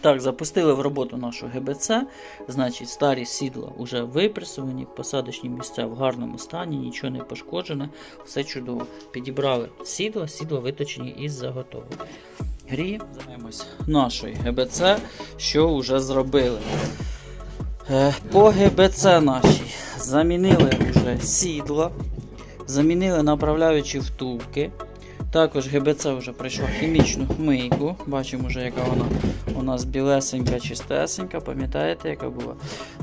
Так, запустили в роботу нашу ГБЦ. Значить, старі сідла вже випресовані, посадочні місця в гарному стані, нічого не пошкоджене, все чудово. Підібрали сідла, сідла виточені із заготовок. Гріємо, займемось нашою ГБЦ, що вже зробили. Е, По ГБЦ нашій замінили вже сідла, замінили направляючі втулки. Також ГБЦ вже пройшла хімічну мийку. Бачимо вже, яка вона у нас білесенька, чистесенька, пам'ятаєте, яка була.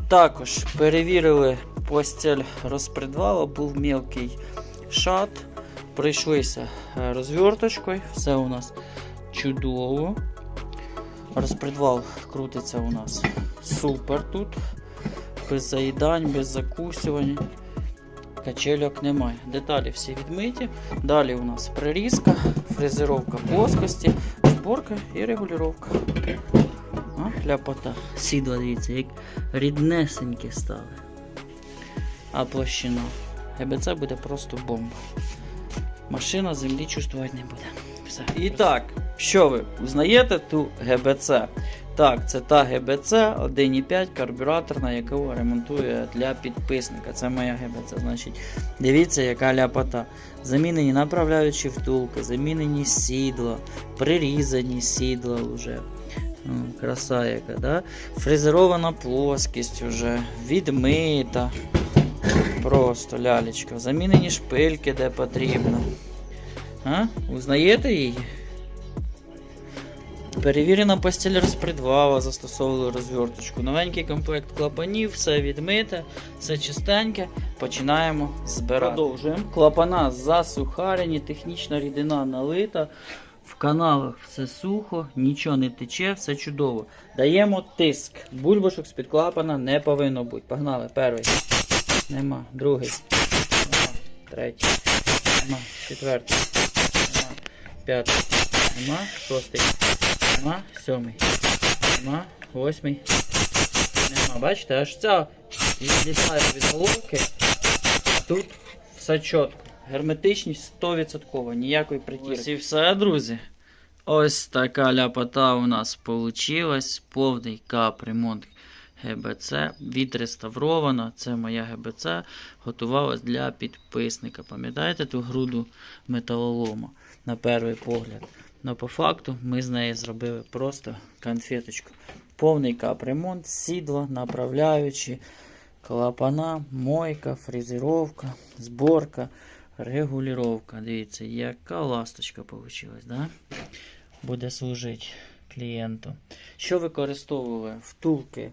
Також перевірили постіль розпредвала, був мілкий шат. Прийшлися е, розверточкою, все у нас чудово. Розпредвал крутиться у нас супер тут. Без заїдань, без закусювань. Качельок немає. Деталі всі відмиті. Далі у нас прирізка, фрезеровка плоскості, зборка і регулювання. А. Сідла, дивіться, як ріднесенькі стали. А площина. ГБЦ буде просто бомба. Машина землі чувствувати не буде. Все. І так, що ви узнаєте ту ГБЦ? Так, це та ГБЦ 1.5 карбюраторна, яку ремонтує для підписника. Це моя ГБЦ. Значить, дивіться, яка ляпота. Замінені направляючі втулки, замінені сідла, прирізані сідла вже. Краса яка, да? Фрезерована плоскість вже, відмита. Просто лялечка. Замінені шпильки, де потрібно. А? Узнаєте її? Перевірена постіль розпредвала, застосовували розверточку. Новенький комплект клапанів, все відмите, все чистеньке. Починаємо збирати. Продовжуємо. Клапана засухарені, технічна рідина налита. В каналах все сухо, нічого не тече, все чудово. Даємо тиск. Бульбашок з-під клапана не повинно бути. Погнали. Перший. Нема. Другий. Нема. Третій. Нема. Четвертий. Нема. П'ятий. Нема. Шостий. Нема. Сьомий. Нема. Восьмий. Нема. Бачите, аж ця відлітає від головки. Тут все чітко. Герметичність 100%, ніякої притірки. Ось і все, друзі. Ось така ляпота у нас получилась. Повний капремонт ГБЦ. Відреставрована. Це моя ГБЦ. Готувалась для підписника. Пам'ятаєте ту груду металолома на перший погляд? Ну, по факту ми з неї зробили просто конфеточку. Повний капремонт, сідла, направляючі, клапана, мойка, фрезеровка, зборка, регулювання. Дивіться, яка ласточка вийшла, да? буде служити клієнту. Що використовували? Втулки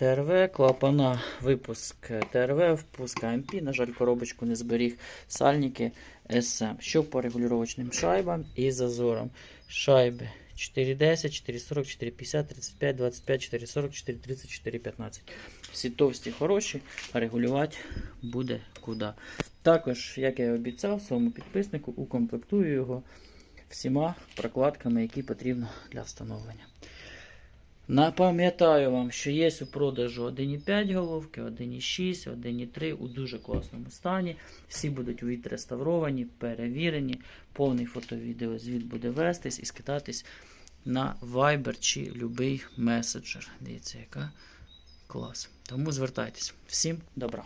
ТРВ, клапана, випуск ТРВ, впуск АМП. На жаль, коробочку не зберіг. Сальники СМ. Що по регулювачним шайбам і зазорам. Шайби 410, 440, 450, 35, 25, 440, 430, 415. Всі товсті хороші, а регулювати буде куди. Також, як я і обіцяв, своєму підписнику укомплектую його всіма прокладками, які потрібно для встановлення. Напам'ятаю вам, що є у продажу 1,5 головки, 1,6, 1,3 у дуже класному стані. Всі будуть відреставровані, перевірені. Повний фото-відеозвіт буде вестись і скидатись на Viber чи будь-який меседжер. Дивіться, яка клас. Тому звертайтесь. Всім добра!